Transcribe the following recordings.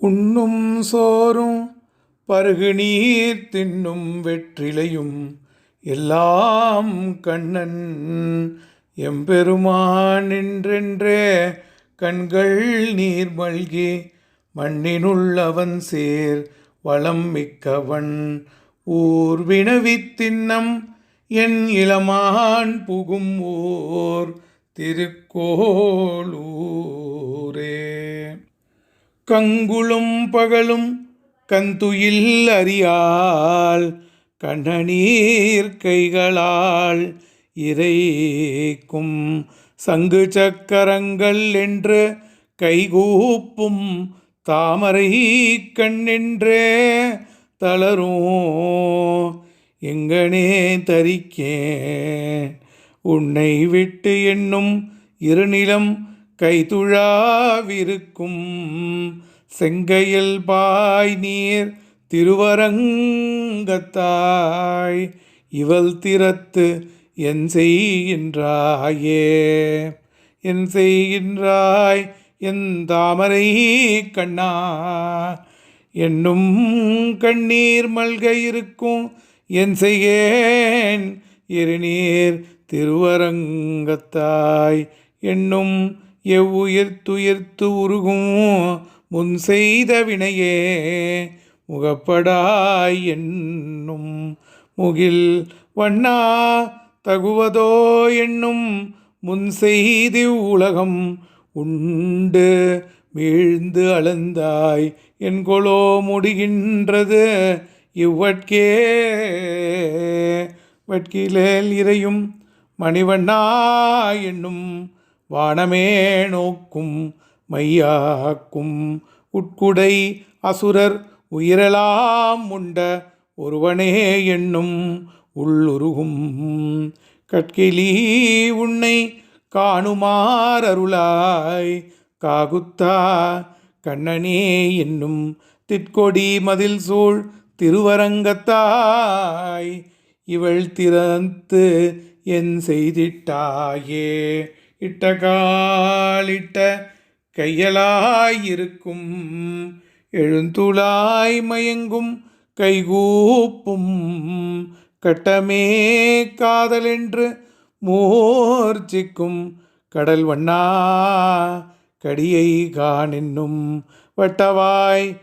உண்ணும் சோறும் பருகு நீர் தின்னும் வெற்றிலையும். எல்லாம் கண்ணன் எம்பெருமான் என்றென்றே கண்கள் நீர் மல்கி மண்ணினுள்ளவன் சேர் வளம் மிக்கவன். ஊர் வினவித்தின்னம் என் இளமான் புகும் ஊர் திருக்கோளூரே கங்குளும் பகலும் கந்துயில் அறியால் கண்ணநீர் கைகளால் இறைக்கும் சங்கு சக்கரங்கள் என்று கைகூப்பும் தாமரை கண்ணென்றே தளரும் எங்கனே தரிக்கேன் உன்னை விட்டு என்னும் இருநிலம் கைதுழாவிருக்கும் செங்கையில் பாய் நீர் திருவரங்கத்தாய். இவள் திறத்து என் செய்கின்றாயே என் செய்கின்றாய் என் தாமரை கண்ணா. என்னும் கண்ணீர் மல்க இருக்கும் என் செய்யேன் இருநீர் திருவரங்கத்தாய். என்னும் எவ்வுயிர்த்துயிர்த்து உருகும் முன் செய்த வினையே முகப்படாய் என்னும் முகில் வண்ணா தகுவதோ என்னும் முன் செய்தி உலகம் உண்டு வீழ்ந்து அளந்தாய் என்கொலோ முடிகின்றது இவ்வட்கே. வட்கிலேல் இறையும் மணிவண்ணா என்னும் வானமே நோக்கும் மையாக்கும் உட்குடை அசுரர் உயிரெலாம் உண்ட ஒருவனே என்னும் உள்ளுருகும் கட்கிலி உன்னை காணுமாறருளாய் காகுத்தா கண்ணனே என்னும் திட்கொடி மதில் சூழ் திருவரங்கத்தாய். இவள் திறந்து என் செய்திட்டாயே. இட்ட காலிட்ட கையலாயிருக்கும். எழுந்துளாய் மயங்கும் கைகூப்பும். கட்டமே காதலென்று மோர்ச்சிக்கும். கடல் வண்ணா கடியை காணென்னும் வட்டவாய்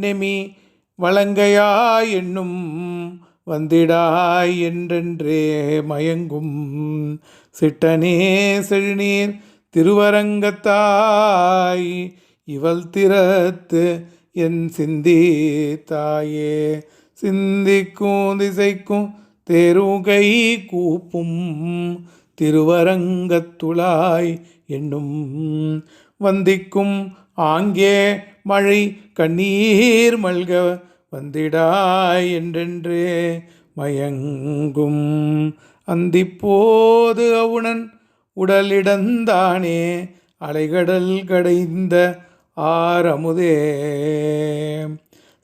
நெமி வலங்கையாய் என்னும் வந்திடாய் என்றென்றே மயங்கும். சிட்டனே செழுநீர் திருவரங்கத்தாய் இவள் திறத்து என் சிந்தி தாயே. சிந்திக்கும் திசைக்கும் தெருகை கூப்பும் திருவரங்கத்துளாய் என்னும் வந்திக்கும் ஆங்கே மழை கண்ணீர் மல்க வந்திடாய் என்றென்றே மயங்கும் அந்திப்போது அவுணன் உடலிடந்தானே அலைகடல் கடைந்த ஆரமுதே.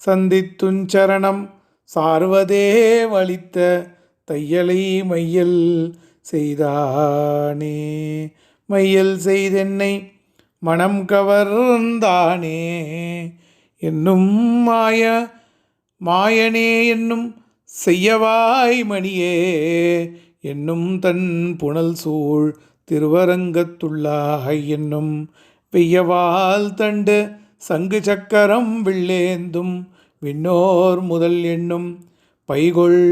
சந்தித்துஞ்சரணம் சார்வதே வலித்த தையலை மையல் செய்தானே. மையல் செய்தென்னை மனம் கவர்ந்தானே. என்னும் மாய மாயனே என்னும் செய்யவாய் மணியே என்னும் தன் புனல் சூழ் திருவரங்கத்துள்ளாய் என்னும் பெய்யவால் தண்டு சங்கு சக்கரம் வில்லேந்தும் விண்ணோர் முதல் எண்ணும் பைகொள்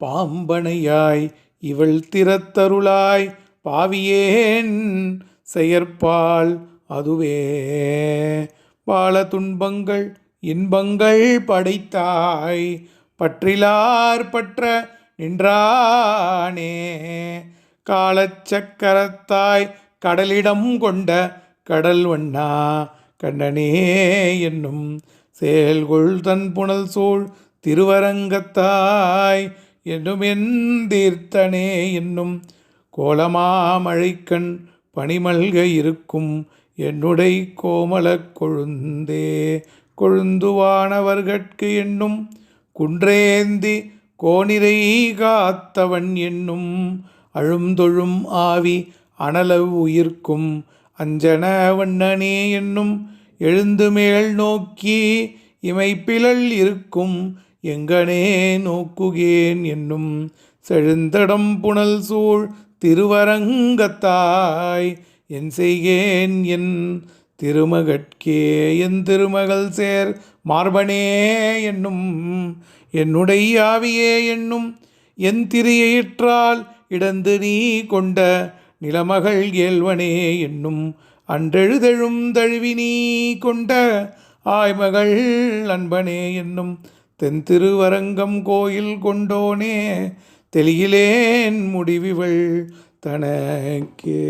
பாம்பனையாய் இவள் திறத்தருளாய் பாவியேன் செயற்பால் அதுவே. பால துன்பங்கள் இன்பங்கள் படைத்தாய் பற்றிலார் பற்ற நின்றானே. காலச்சக்கரத்தாய் கடலிடம் கொண்ட கடல் வண்ணா கண்ணனே என்னும் செயல்கொள் தன் புனல் சூழ் திருவரங்கத்தாய் என்னும் என் தீர்த்தனே என்னும் கோலமாமழைக்கண் பனிமல்க இருக்கும் என்னுடை கோமலக் கொழுந்தே. கொழுந்துவானவர்கட்கு என்னும் குன்றேந்தி கோணிரை காத்தவன் என்னும் அழுந்தொழும் ஆவி அனலவ் உயிர்க்கும் அஞ்சன வண்ணனே என்னும் எழுந்து மேல் நோக்கி இமைப்பிழல் இருக்கும் எங்கனே நோக்குகேன் என்னும் செழுந்தடம் புனல் சூழ் திருவரங்கத்தாய் என் செய்கேன் என் திருமகட்கே என் திருமகள் சேர் மார்பனே என்னும் என்னுடைய ஆவியே என்னும் என் திரியற்றால் இடந்து நீ கொண்ட நிலமகள் ஏல்வனே என்னும் அன்றெழுதெழும் தழுவி நீ கொண்ட ஆய்மகள் அன்பனே என்னும் தென் திருவரங்கம் கோயில் கொண்டோனே தெளியிலேன் முடிவிவள் தனக்கே.